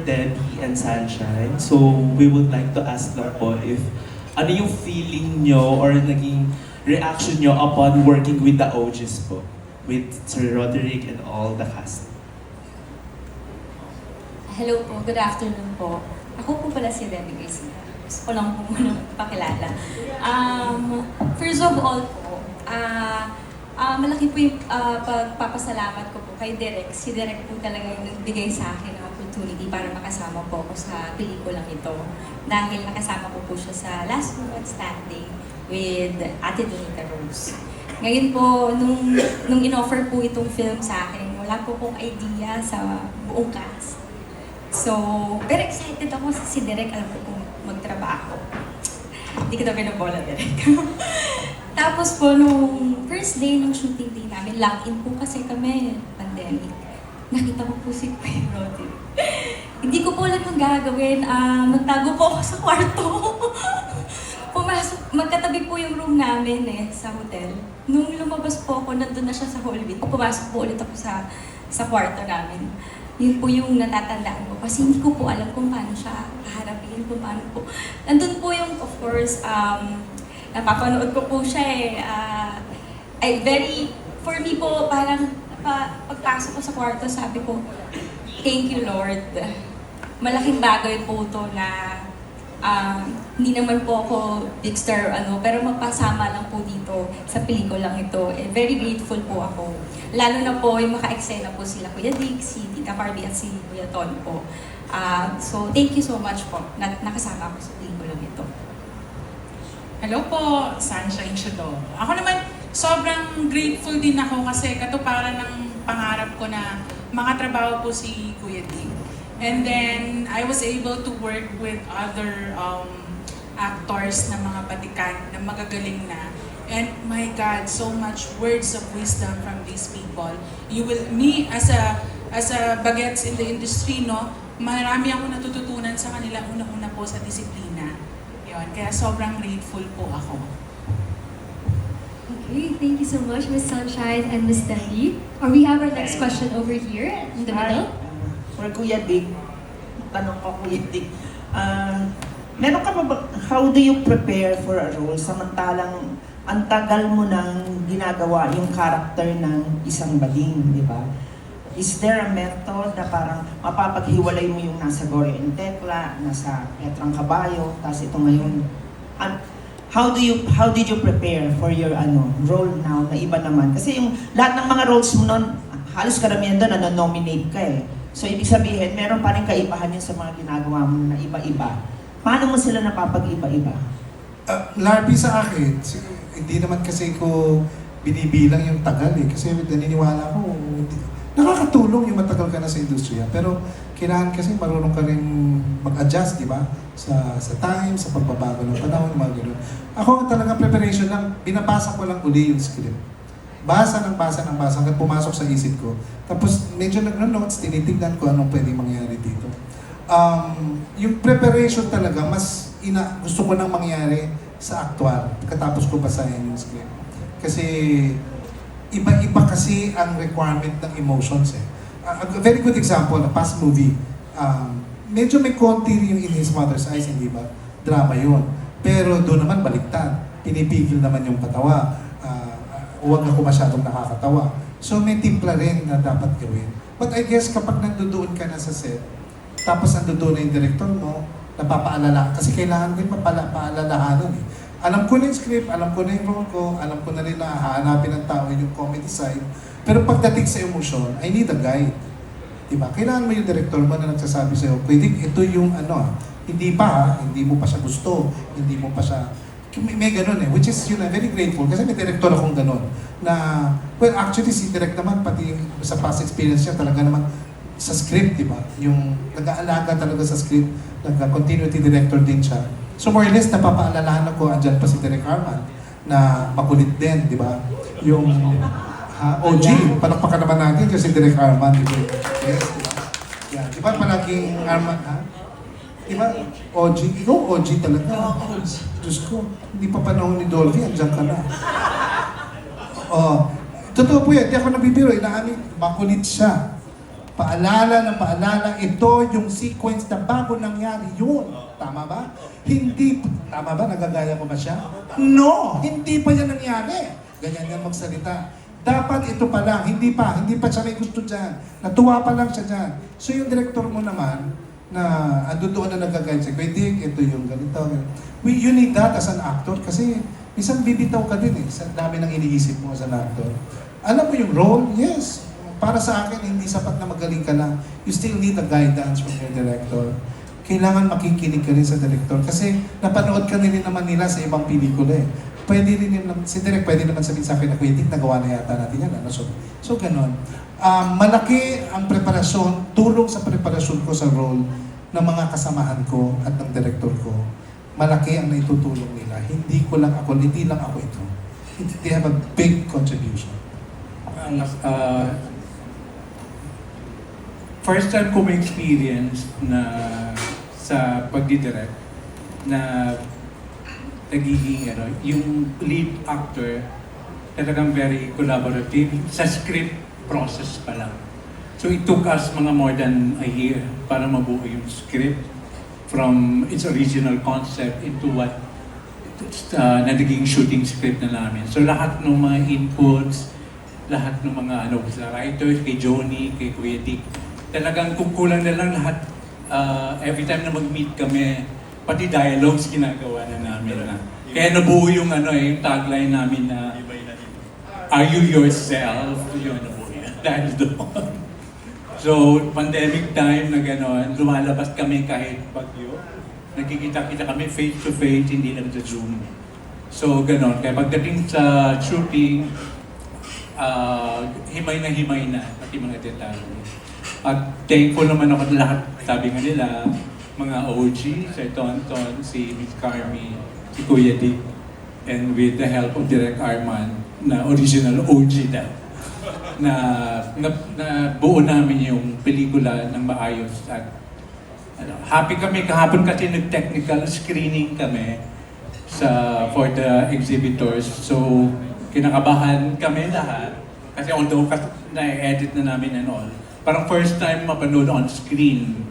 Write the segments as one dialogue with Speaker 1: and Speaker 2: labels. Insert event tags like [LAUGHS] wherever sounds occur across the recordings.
Speaker 1: Debbie and Sunshine. So, we would like to ask lang po if ano yung feeling nyo or naging reaction nyo upon working with the OGs po? With Sir Roderick and all the cast.
Speaker 2: Hello po, good afternoon po. Ako po pala si Debbie Garcia. Gusto ko lang po muna pakilala. Um, first of all po, ah ah, malaki po yung ah, pagpapasalamat ko po kay Derek. Si Derek po talaga yung nagbigay sa akin opportunity para makasama po ako sa pelikulang ito. Dahil nakasama ko po siya sa Last Woman Standing with Ate Donita Rose. Ngayon po, nung, nung in-offer po itong film sa akin, wala po akong idea sa buong cast. So, very excited ako sa si Derek, alam ko kung magtrabaho. Hindi kita pinabola, Derek. [LAUGHS] Tapos po, nung first day ng shooting day namin, lock-in po kasi kami, pandemic. Nakita ko po si Kuya Roddy. Hindi ko po alam ang gagawin. Ah, nagtago po ako sa kwarto. [LAUGHS] Pumasok, magkatabi po yung room namin eh, sa hotel. Nung lumabas po ako, nandun na siya sa hallway. Pumasok po ulit ako sa sa kwarto namin. Yun po yung natatandaan ko. Kasi hindi ko po alam kung paano siya haharapin, kung paano po. Nandun po yung, of course, um, napapanood ko po siya eh. Ah, ay, very, for me po, parang pa, pagpasok ko sa kwarto, sabi ko, thank you Lord. Malaking bagay po to na um, hindi naman po ako big star ano, pero magpasama lang po dito sa pelikulang ito. Eh, very grateful po ako. Lalo na po yung maka-eksena po sila Kuya Dick, si Tita Barbie at si Kuya Ton po. Ah, so, thank you so much po na nakasama ako sa pelikulang ito.
Speaker 3: Hello po, Sunshine Shadow. Ako naman, sobrang grateful din ako kasi katuparan ng pangarap ko na makatrabaho po si Kuya Dick. And then, I was able to work with other um, actors na mga patikan, na magagaling na. And my God, so much words of wisdom from these people. You will, me as a as a bagets in the industry, no, marami ako natututunan sa kanila una-una po sa disiplina. Yun, kaya sobrang grateful po ako.
Speaker 4: Okay, thank you so much, Miss Sunshine and Miss Debbie. Or we have our next question over here in the middle.
Speaker 5: For Kuya Dick, tanong ko Kuya Dick, ah, meron ka ba, how do you prepare for a role samantalang ang tagal mo nang ginagawa yung character ng isang bading, di ba? Is there a method na parang mapapaghiwalay mo yung nasa Gloria and Tekla, nasa Petrang Kabayo, tapos ito ngayon? An- how do you how did you prepare for your ano role now na iba naman? Kasi yung lahat ng mga roles mo noon, halos karamihan doon na nominate ka eh. So ibig sabihin, meron pa rin kaibahan yun sa mga ginagawa mo na iba-iba. Paano mo sila napapag-iba-iba?
Speaker 6: Uh, Larby sa akin, hindi naman kasi ko binibilang yung tagal eh. Kasi naniniwala ko, hindi, nakakatulong yung matagal ka na sa industriya. Pero kailangan kasi marunong ka rin mag-adjust, di ba? Sa, sa time, sa pagbabago ng panahon, mga ganun. Ako talaga preparation lang, binabasa ko lang uli yung script. Basa ng basa ng basa hanggang pumasok sa isip ko. Tapos medyo nag-notes, tinitignan ko anong pwedeng mangyari dito. Um, yung preparation talaga, mas ina, gusto ko nang mangyari sa actual pagkatapos ko basahin yung script. Kasi iba-iba kasi ang requirement ng emotions eh. A, very good example, a past movie, um, medyo may konti yung In His Mother's Eyes, hindi ba? Drama yun. Pero doon naman baliktad. Pinipigil naman yung katawa. Huwag ako masyadong nakakatawa. So may timpla rin na dapat gawin. But I guess kapag nandoon ka na sa set, tapos nandoon na yung director mo, napapaalala. Kasi kailangan din mapaalalahanan eh. Alam ko na yung script, alam ko na yung role ko, alam ko na rin na hahanapin ng tao yung comedy side. Pero pagdating sa emotion, I need a guide. Diba? Kailangan mo yung director mo na nagsasabi sa'yo, pwede ito yung ano ah, hindi pa ha, hindi mo pa siya gusto, hindi mo pa siya, may, may ganun eh, which is yun, I'm very grateful kasi may director akong ganun na, well actually si direct naman, pati sa past experience niya talaga naman sa script, di ba? Yung nag-aalaga talaga sa script, nag-continuity director din siya. So more or less, napapaalalahan ako, andyan pa si Derek Arman, na makulit din, di ba? Yung ha, OG, palakpakan naman natin kasi Derek Arman, di ba? Yes, di ba? Yeah, di ba palaging Arman, ha? Di ba? OG, ikaw OG talaga. Diyos ko, hindi pa panahon ni Dolphy, andyan ka na. Oh, totoo po yan, di ako nabibiro, inaamin, makulit siya. Paalala ng paalala, ito yung sequence na bago nangyari yun. Tama ba? Hindi, tama ba? Nagagaya ko ba siya? No! Hindi pa yan nangyari. Ganyan yan magsalita. Dapat ito pa lang, hindi pa, hindi pa siya may gusto dyan. Natuwa pa lang siya dyan. So yung director mo naman, na ando doon na siya, Kuya Dick, ito yung ganito. We, you need that as an actor kasi isang bibitaw ka din eh, sa dami ng iniisip mo as an actor. Alam mo yung role? Yes. Para sa akin, hindi sapat na magaling ka lang. You still need a guidance from your director. Kailangan makikinig ka rin sa director kasi napanood ka rin naman nila sa ibang pelikula eh. Pwede rin yun, si Direk pwede naman sabihin sa akin na Dick, nagawa na yata natin yan. Ano? So, so ganun. Um, malaki ang preparasyon, tulong sa preparasyon ko sa role ng mga kasamahan ko at ng director ko. Malaki ang naitutulong nila. Hindi ko lang ako, hindi lang ako ito. They have a big contribution.
Speaker 7: Ang, ah, first time ko may experience na sa pagdidirect na nagiging ano, yung lead actor talagang very collaborative sa script process pa lang. So it took us mga more than a year para mabuo yung script from its original concept into what uh, na naging shooting script na namin. So lahat ng mga inputs, lahat ng mga ano sa writers, kay Joni, kay Kuya Dick, talagang kukulang na lang lahat uh, every time na mag-meet kami, pati dialogues ginagawa na namin na. Kaya nabuo yung ano eh, yung tagline namin na Are you yourself? Yun nabuo. Dahil [LAUGHS] doon. So, pandemic time na gano'n, lumalabas kami kahit bagyo. Nagkikita-kita kami face to face, hindi lang sa Zoom. So, gano'n. Kaya pagdating sa shooting, ah, himay na himay na, pati mga detalye. At thankful naman ako lahat, sabi nga nila, mga OG, si Tonton, si Miss Carmi, si Kuya Dick, and with the help of Direk Arman, na original OG daw na, na, na buo namin yung pelikula ng maayos. At ano, happy kami. Kahapon kasi nag-technical screening kami sa for the exhibitors. So kinakabahan kami lahat. Kasi although na-edit na namin and all parang first time mapanood on screen.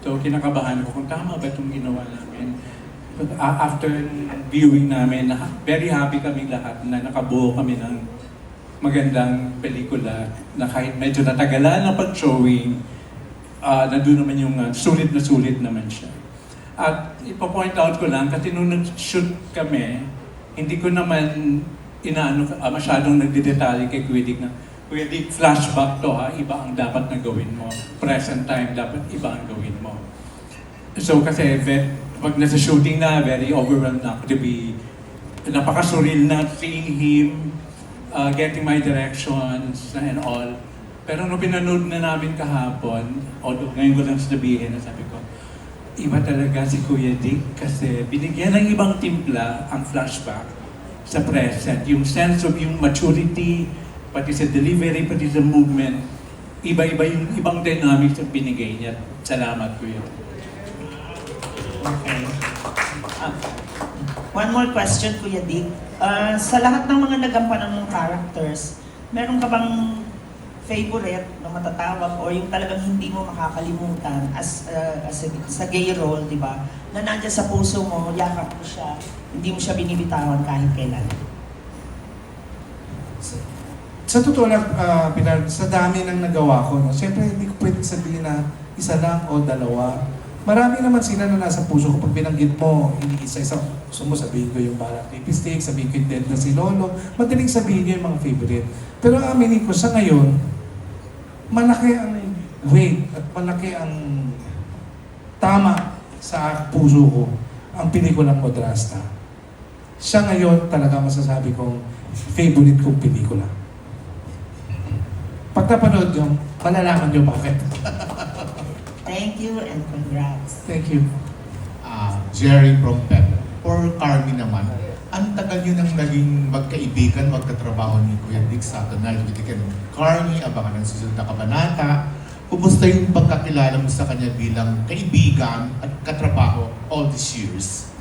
Speaker 7: So kinakabahan ko kung tama ba itong ginawa namin. But a- after viewing namin, na- very happy kami lahat na nakabuo kami ng magandang pelikula na kahit medyo natagalan ng pag-showing, uh, nandun naman yung uh, sulit na sulit naman siya. At ipo-point out ko lang, kasi nung nag-shoot kami, hindi ko naman inaano uh, masyadong nagdidetalye kay Kuya na Kuya Dick, flashback to ha, iba ang dapat na gawin mo. Present time, dapat iba ang gawin mo. So kasi pag nasa shooting na, very overwhelmed na ako to be napaka-surreal na seeing him, uh, getting my directions and all. Pero nung pinanood na namin kahapon, although ngayon ko lang sabihin na sabi ko, iba talaga si Kuya Dick kasi binigyan ng ibang timpla ang flashback sa present. Yung sense of yung maturity, pati sa delivery, pati sa movement, iba-iba yung ibang dynamics ang binigay niya. Salamat, Kuya.
Speaker 5: Okay. Ah, one more question, Kuya Dick. Ah, sa lahat ng mga nagampanan ng characters, meron ka bang favorite na matatawag o yung talagang hindi mo makakalimutan as, ah, as a, sa gay role, di ba? Na nandiyan sa puso mo, yakap mo siya, hindi mo siya binibitawan kahit kailan.
Speaker 6: Sa totoo lang, ah, Pilar, sa dami ng nagawa ko, no? siyempre hindi ko pwedeng sabihin na isa lang o dalawa. Marami naman sila na nasa puso ko. Pag binanggit mo, hindi isa-isa. Gusto mo sabihin ko yung parang lipstick, sabihin ko yung dead na si Lolo. Madaling sabihin niyo yung mga favorite. Pero aminin ko, sa ngayon, malaki ang weight at malaki ang tama sa puso ko ang pelikulang Modrasta. Siya ngayon talaga masasabi kong favorite kong pelikula. Pag napanood nyo, malalaman nyo bakit. [LAUGHS]
Speaker 5: Thank you and congrats.
Speaker 6: Thank you.
Speaker 8: Ah, Jerry from Pep. For Carmi naman, ang tagal nyo nang naging magkaibigan, magkatrabaho ni Kuya Dick sa Tonal Witikan. Carmi, abangan ng susunod na kabanata. Kumusta yung pagkakilala mo sa kanya bilang kaibigan at katrabaho all these years?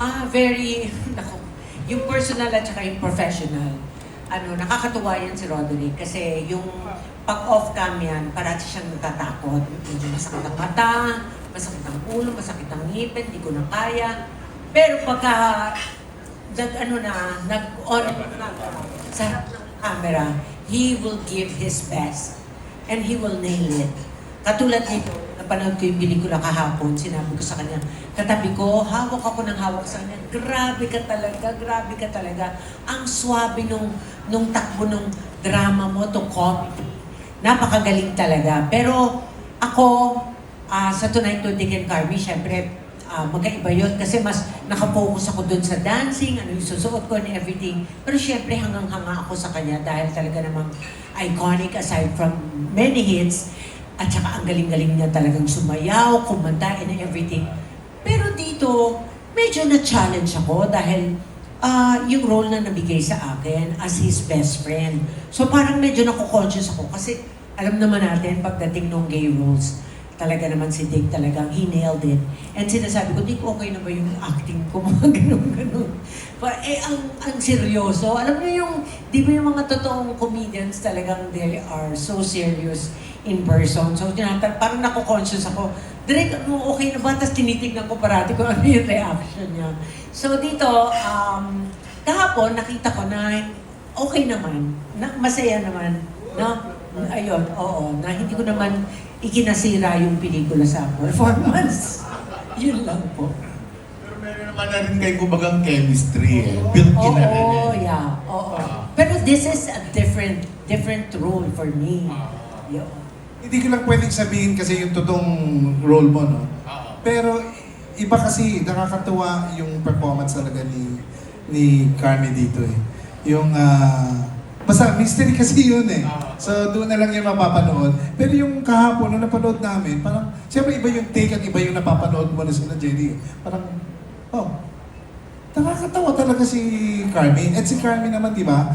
Speaker 9: Ah, very, [LAUGHS] nako, yung personal at saka yung professional. Ano, nakakatuwa yan si Roderick kasi yung pag-off cam yan, parati siyang natatakot. Medyo masakit ang mata, masakit ang ulo, masakit ang ngipin, di ko na kaya. Pero pagka nag ano na, nag-on na sa camera, he will give his best. And he will nail it. Katulad nito, napanood ko yung pelikula kahapon, sinabi ko sa kanya, katabi ko, hawak ako ng hawak sa kanya, grabe ka talaga, grabe ka talaga. Ang swabe nung, nung takbo nung drama mo to comedy. Napakagaling talaga. Pero ako, ah, sa Tonight to Dick and Carmi, syempre, ah, magkaiba yun kasi mas nakafocus ako dun sa dancing, ano yung susuot ko and everything. Pero syempre hanggang-hanga ako sa kanya dahil talaga namang iconic aside from many hits. At saka ang galing-galing niya talagang sumayaw, kumanta and everything. Pero dito, medyo na-challenge ako dahil ah yung role na nabigay sa akin as his best friend. So parang medyo nako-conscious ako kasi alam naman natin pagdating ng gay roles, talaga naman si Dick talagang he nailed it. And sinasabi ko, Dick, okay na ba yung acting ko? [LAUGHS] Mga ganun-ganun. Pa, eh, ang, ang seryoso. Alam niyo yung, di ba yung mga totoong comedians talagang they are so serious in person. So, tinatanong, parang nako-conscious ako. Direk, ano, okay na ba? Tapos tinitignan ko parati kung ano yung reaction niya. So, dito, um, kahapon, nakita ko na okay naman. Na, masaya naman. No? Ayun, oo. Na hindi ko naman ikinasira yung pelikula sa performance. [LAUGHS] Yun lang po.
Speaker 8: Pero meron naman na rin kayo kumbagang chemistry eh. Built-in na rin
Speaker 9: Oo,
Speaker 8: eh.
Speaker 9: yeah. Oo. Pero this is a different different role for me. Yun.
Speaker 6: Hindi ko lang pwedeng sabihin kasi yung totoong role mo, no? Pero iba kasi, nakakatuwa yung performance talaga ni ni Carmi dito eh. Yung, ah, basta mystery [LAUGHS] kasi yun eh. So doon na lang yung mapapanood. Pero yung kahapon, nung napanood namin, parang, siyempre iba yung take at iba yung napapanood mo na sila Jenny. Parang, oh, nakakatawa talaga si Carmi. At si Carmi naman, di ba?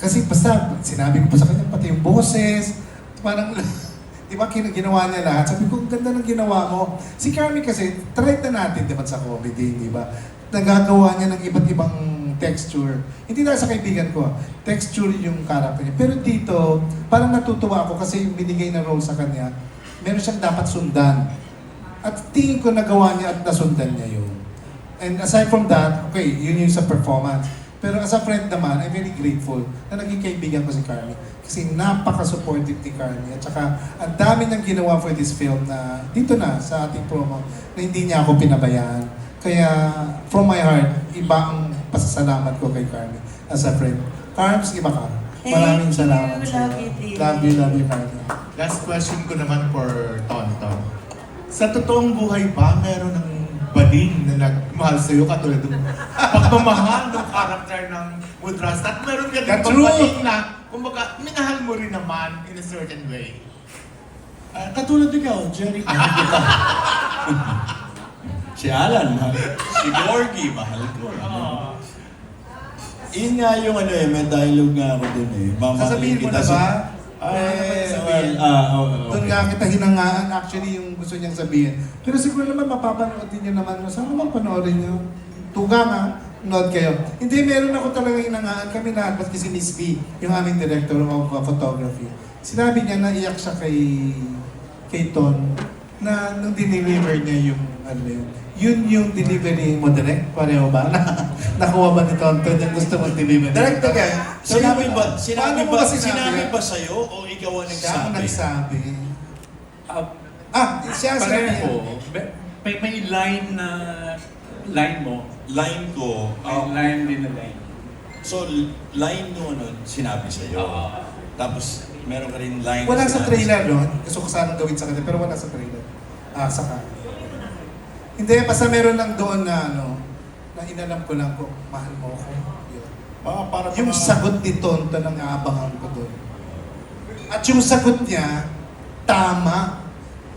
Speaker 6: Kasi basta, sinabi ko pa sa kanya, pati yung boses, parang, [LAUGHS] di ba, ginawa niya lahat. Sabi ko, ganda ng ginawa mo. Si Carmi kasi, try na natin, di ba, sa comedy, di ba? Nagagawa niya ng iba't ibang texture. Hindi dahil sa kaibigan ko, ah. texture yung character niya. Pero dito, parang natutuwa ako kasi yung binigay na role sa kanya, meron siyang dapat sundan. At tingin ko nagawa niya at nasundan niya yun. And aside from that, okay, yun yung sa performance. Pero as a friend naman, I'm very grateful na naging kaibigan ko si Carmi. Kasi napaka-supportive ni Carmi. At saka, ang dami niyang ginawa for this film na dito na sa ating promo na hindi niya ako pinabayaan. Kaya, from my heart, iba ang pasasalamat ko kay Carmi as a friend. Carms, iba ka. Maraming
Speaker 9: Thank
Speaker 6: salamat
Speaker 9: you. Love you, dear.
Speaker 6: Love you, love you, Carmi.
Speaker 8: Last question ko naman for Tonton. Sa totoong buhay ba, meron ng bading na nagmahal sa'yo katulad ng [LAUGHS] pagmamahal ng karakter ng Mudras at meron ka din bading na kumbaga minahal mo rin naman in a certain way.
Speaker 10: Ah, katulad ikaw, Jerry, [LAUGHS] si Alan, mahal. Si Gorgie, mahal ko. Ano? Yun nga yung ano eh, may dialogue nga ako dun eh. Mamahalin
Speaker 6: Sasabihin mo
Speaker 10: kita
Speaker 6: na
Speaker 10: sa-
Speaker 6: ba?
Speaker 10: Ay,
Speaker 6: Wala
Speaker 10: well, ah, oh, oh,
Speaker 6: Doon nga kita hinangaan actually yung gusto niyang sabihin. Pero siguro naman mapapanood din niyo naman. Sana naman panoorin niyo. Tuga nga, nood kayo. Hindi, meron ako talaga hinangaan. Kami na, maski si Miss B, yung aming director of uh, photography. Sinabi niya na iyak siya kay kay Ton na nung deliver niya yung ano yun. Yun yung delivery mo direct? Pareho ba? [LAUGHS] Nakuha ba ni Tonton yung gusto mong deliver?
Speaker 10: Direct again. Sinabi ba, sinabi
Speaker 6: mo
Speaker 10: ba,
Speaker 6: sinabi?
Speaker 10: sinabi ba sa'yo o ikaw ang
Speaker 6: Siya ang
Speaker 10: nagsabi?
Speaker 6: nagsabi.
Speaker 7: Ah,
Speaker 6: siya ang sinabi
Speaker 7: pareho. May, may line na line mo.
Speaker 10: Line ko,
Speaker 7: May
Speaker 10: ah,
Speaker 7: line din na line.
Speaker 10: so line nung ano, sinabi sa'yo. Tapos, meron ka rin line
Speaker 6: Wala sa trailer, no? Gusto ko sanang gawin sa kanya, pero wala sa trailer. Ah, saka. Hindi, basta meron lang doon na ano, na inalam ko lang kung mahal mo ako. Yun.
Speaker 10: Ah, para
Speaker 6: Yung sagot ni Tonto nang aabangan ko doon. At yung sagot niya, tama.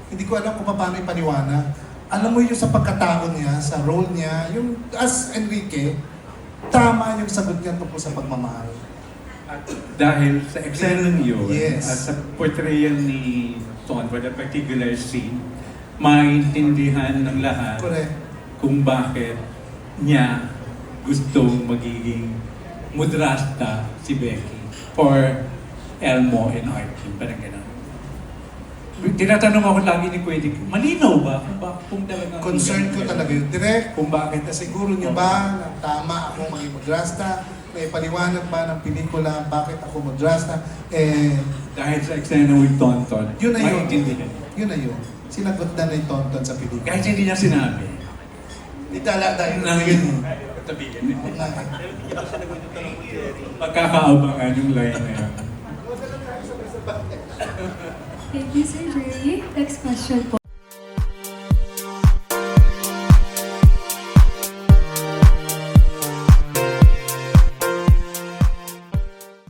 Speaker 6: Hindi ko alam kung paano ipaniwana. Alam mo yung sa pagkatao niya, sa role niya, yung as Enrique, tama yung sagot niya tungkol sa pagmamahal.
Speaker 7: At dahil sa eksena yun,
Speaker 6: Yes.
Speaker 7: at sa portrayal ni Ton for the particular scene, maintindihan ng lahat
Speaker 6: Correct.
Speaker 7: kung bakit niya gustong magiging mudrasta si Becky for Elmo and Artie. Parang gano'n. Tinatanong ako lagi ni Kuya Dick, malinaw ba kung, ba, kung talagang...
Speaker 6: Concern ko talaga yun. Direct, kung bakit nasiguro niyo ba na tama ako maging madrasta, na ipaliwanag ba ng pelikula bakit ako madrasta, eh,
Speaker 7: Dahil sa eksena with Tonton,
Speaker 6: yun na yun. Yun na yun. Sinagot na ni Tonton sa pelikula.
Speaker 7: Kahit hindi niya sinabi.
Speaker 6: Hindi tala tayo.
Speaker 7: Nang yun, tabihin. Pagkakaabangan yung line na yun.
Speaker 4: Thank you, Sir Jerry. Next question po.